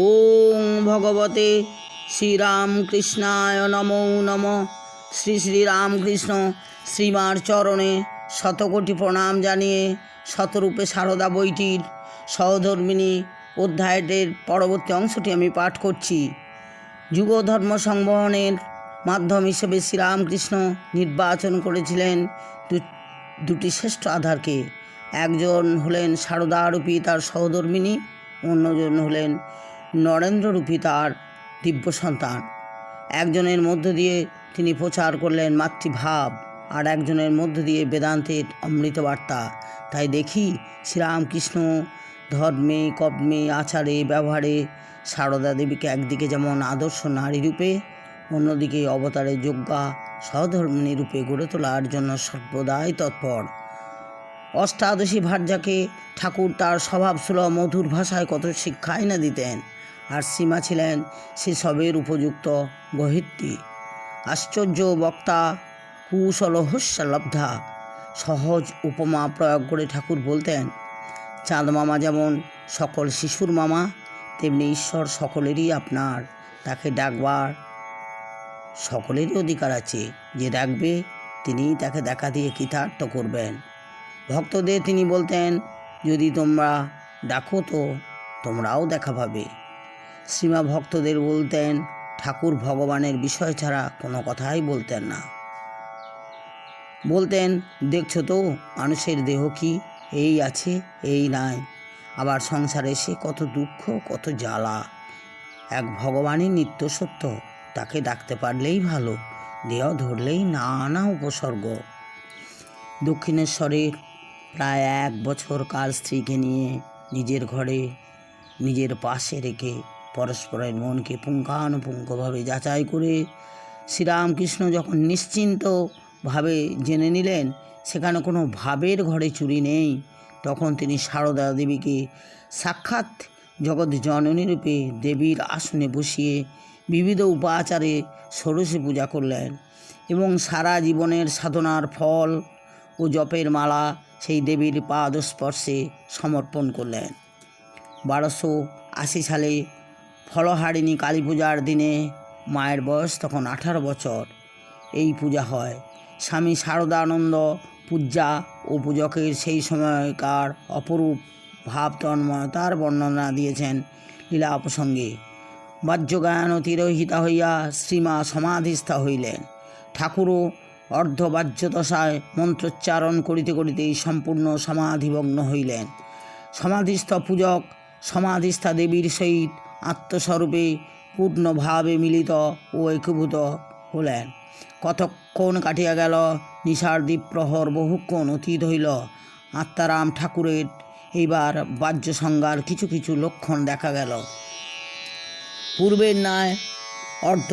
ওং ভগবতে শ্রীরামকৃষ্ণায় নমো নম। শ্রী শ্রীরামকৃষ্ণ শ্রীমার চরণে শতকোটি প্রণাম জানিয়ে শতরূপে সারদা বইটির সহধর্মিনী অধ্যায়টির পরবর্তী অংশটি আমি পাঠ করছি। যুগ ধর্ম সংবহনের মাধ্যম হিসেবে শ্রীরামকৃষ্ণ নির্বাচন করেছিলেন দুটি শ্রেষ্ঠ আধারকে। একজন হলেন সারদারূপী তার সহধর্মিনী, অন্যজন হলেন নরেন্দ্ররূপী তার দিব্য সন্তান। একজনের মধ্য দিয়ে তিনি প্রচার করলেন মাতৃভাব আর একজনের মধ্য দিয়ে বেদান্তের অমৃত বার্তা তাই দেখি শ্রীরামকৃষ্ণ ধর্মে, কর্মে, আচারে, ব্যবহারে সারদা দেবীকে একদিকে যেমন আদর্শ নারী রূপে, অন্যদিকে অবতারের যোগ্যা সহধর্মিনী রূপে গড়ে তোলার জন্য সর্বদাই তৎপর। অষ্টাদশী ভার্যাকে ঠাকুর তার স্বভাবসুলভ মধুর ভাষায় কত শিক্ষাই না দিতেন। আর সীমা ছিলেন সেসবের উপযুক্ত গহিত্রী। আশ্চর্য বক্তা কুশলহস্যলব্ধা সহজ উপমা প্রয়োগ করে ঠাকুর বলতেন, চাঁদ মামা যেমন সকল শিশুর মামা, তেমনি ঈশ্বর সকলেরই আপনার, তাকে ডাকবার সকলেরই অধিকার আছে। যে ডাকবে তিনিই তাকে দেখা দিয়ে কৃতার্থ করবেন। ভক্তদের তিনি বলতেন, যদি তোমরা ডাকো তো তোমরাও দেখা পাবে। শ্রীমা ভক্তদের বলতেন, ঠাকুর ভগবানের বিষয় ছাড়া কোনো কথাই বলতেন না। বলতেন, দেখছ তো, মানুষের দেহ কি? এই আছে, এই নাই। আবার সংসারে সে কত দুঃখ, কত জ্বালা। এক ভগবানই নিত্য সত্য, তাকে ডাকতে পারলেই ভালো, দেহ ধরলেই নানা উপসর্গ। দক্ষিণেশ্বরের প্রায় এক বছর কাল স্ত্রীকে নিয়ে নিজের ঘরে, নিজের পাশে রেখে পরস্পরের মনকে পুঙ্খানুপুঙ্খভাবে যাচাই করে শ্রীরামকৃষ্ণ যখন নিশ্চিন্তভাবে জেনে নিলেন, সেখানে কোনো ভাবের ঘরে চুরি নেই, তখন তিনি সারদা দেবীকে সাক্ষাৎ জগৎ জননী রূপে দেবীর আসনে বসিয়ে বিবিধ উপাচারে ষোড়শী পূজা করলেন এবং সারা জীবনের সাধনার ফল ও জপের মালা সেই দেবীর পাদস্পর্শে সমর্পণ করলেন। বারোশো আশি সালে ফলহারিণী কালী পূজার দিনে মায়ের বয়স তখন আঠারো বছর। এই পূজা হয়। স্বামী শারদানন্দ পূজা ও পূজকের সেই সময়কার অপরূপ ভাব তন্ময়তার বর্ণনা দিয়েছেন লীলা প্রসঙ্গে। বাহ্যগায়ন তিরোহিতা হইয়া শ্রীমা সমাধিস্থা হইলেন। ঠাকুরও অর্ধবাহ্যদশায় মন্ত্রোচ্চারণ করিতে করিতেই সম্পূর্ণ সমাধিভগ্ন হইলেন। সমাধিস্থ পূজক সমাধিস্থা দেবীর সহিত আত্মস্বরূপে পূর্ণভাবে মিলিত ও একীভূত হলেন। কতক্ষণ কাটিয়া গেল নিশার দ্বীপ্রহর বহুক্ষণ অতীত হইল। আত্মারাম ঠাকুরের এইবার বাহ্য সংজ্ঞার কিছু কিছু লক্ষণ দেখা গেল। পূর্বের ন্যায় অর্ধ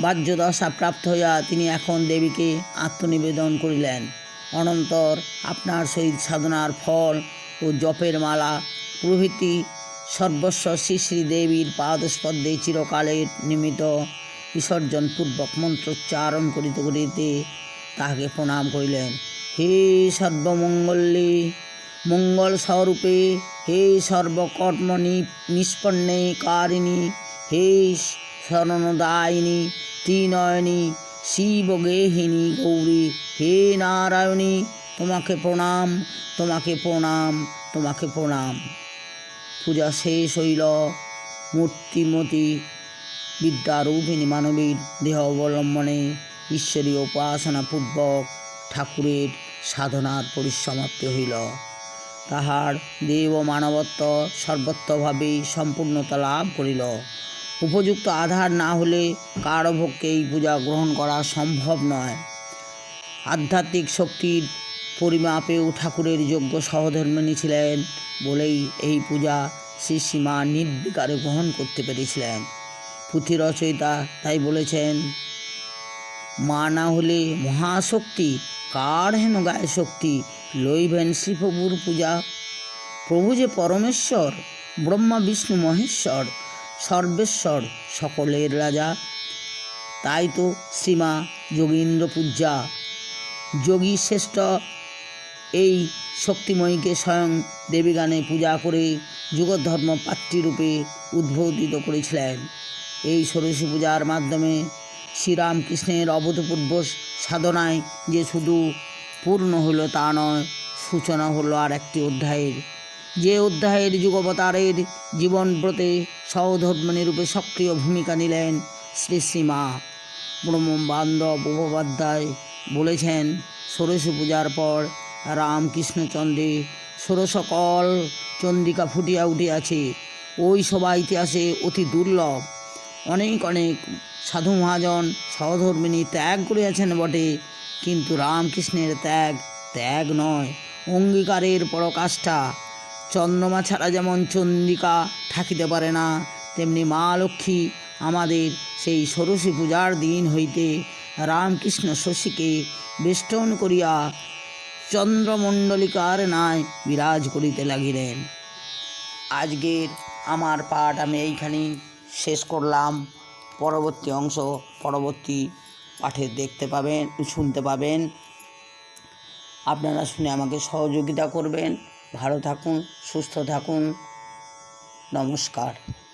বাহ্যদশা প্রাপ্ত হইয়া তিনি এখন দেবীকে আত্মনিবেদন করিলেন। অনন্তর আপনার সহিত সাধনার ফল ও জপের মালা প্রভৃতি সর্বস্ব শ্রী শ্রী দেবীর পাদস্পর্দে চিরকালের নিমিত্ত বিসর্জনপূর্বক মন্ত্রোচ্চারণ করিতে করিতে তাহাকে প্রণাম করিলেন। হে সর্বমঙ্গলে মঙ্গল স্বরূপে হে সর্বকর্ম নি- নিষ্পন্নে কারিণী, হে শরণদায়িনী, ত্রিনয়নী, শিবগেহিনী গৌরী, হে নারায়ণী, তোমাকে প্রণাম তোমাকে প্রণাম তোমাকে প্রণাম। পূজা শেষ হইল। মূর্তিমতি বিদ্যারূপিণী মানবীর দেহ অবলম্বনে ঈশ্বরীয় উপাসনাপূর্বক ঠাকুরের সাধনার পরিসমাপ্তি হইল। তাহার দেব মানবত্ব সর্বত্রভাবেই সম্পূর্ণতা লাভ করিল। উপযুক্ত আধার না হলে কারও এই পূজা গ্রহণ করা সম্ভব নয়। আধ্যাত্মিক শক্তির পরিমাপেও ঠাকুরের যোগ্য সহধর্মিণী ছিলেন বলেই এই পূজা শ্রী সীমা নির্বিকারে গ্রহণ করতে পেরেছিলেন। পুঁথি রচয়িতা তাই বলেছেন, মা না হলে মহাশক্তি, কার হেন গায়ে শক্তি? লইবেন শ্রীপ্রভুর পূজা। প্রভু যে পরমেশ্বর, ব্রহ্মা বিষ্ণু মহেশ্বর, সর্বেশ্বর সকলের রাজা। তাই তো শ্রীমা যোগীন্দ্র পূজা। যোগী শ্রেষ্ঠ এই শক্তিময়ীকে স্বয়ং দেবীগানে পূজা করে যুগধর্ম পাত্রীরূপে উদ্বোধিত করেছিলেন। এই ষোড়শী পূজার মাধ্যমে শ্রীরামকৃষ্ণের অভূতপূর্ব সাধনায় যে শুধু পূর্ণ হলো তা নয়, সূচনা হলো আর একটি অধ্যায়ের। যে অধ্যায়ের যুগবতারের জীবনব্রতে সহধর্মণী রূপে সক্রিয় ভূমিকা নিলেন শ্রী শ্রীমা ব্রহ্মবান্ধব উপপাধ্যায় বলেছেন, ষোড়শী পূজার পর রামকৃষ্ণচন্দ্রে ষোড়শকল চন্দ্রিকা ফুটিয়া উঠিয়াছে। ওই সভা ইতিহাসে অতি দুর্লভ। অনেক অনেক সাধু মহাজন, সহধর্মিনী ত্যাগ করিয়াছেন বটে, কিন্তু রামকৃষ্ণের ত্যাগ ত্যাগ নয়, অঙ্গীকারের পরকাষ্ঠা। চন্দ্রমা ছাড়া যেমন চন্দ্রিকা থাকিতে পারে না, তেমনি মা লক্ষ্মী আমাদের সেই ষোড়শী পূজার দিন হইতে রামকৃষ্ণ শশীকে বেষ্টন করিয়া চন্দ্রমণ্ডলিকার ন্যায় বিরাজ করিতে লাগিলেন। আজকের আমার পাঠ আমি এইখানেই শেষ করলাম। পরবর্তী অংশ পরবর্তী পাঠে দেখতে পাবেন, শুনতে পাবেন। আপনারা শুনে আমাকে সহযোগিতা করবেন। ভালো থাকুন, সুস্থ থাকুন। নমস্কার।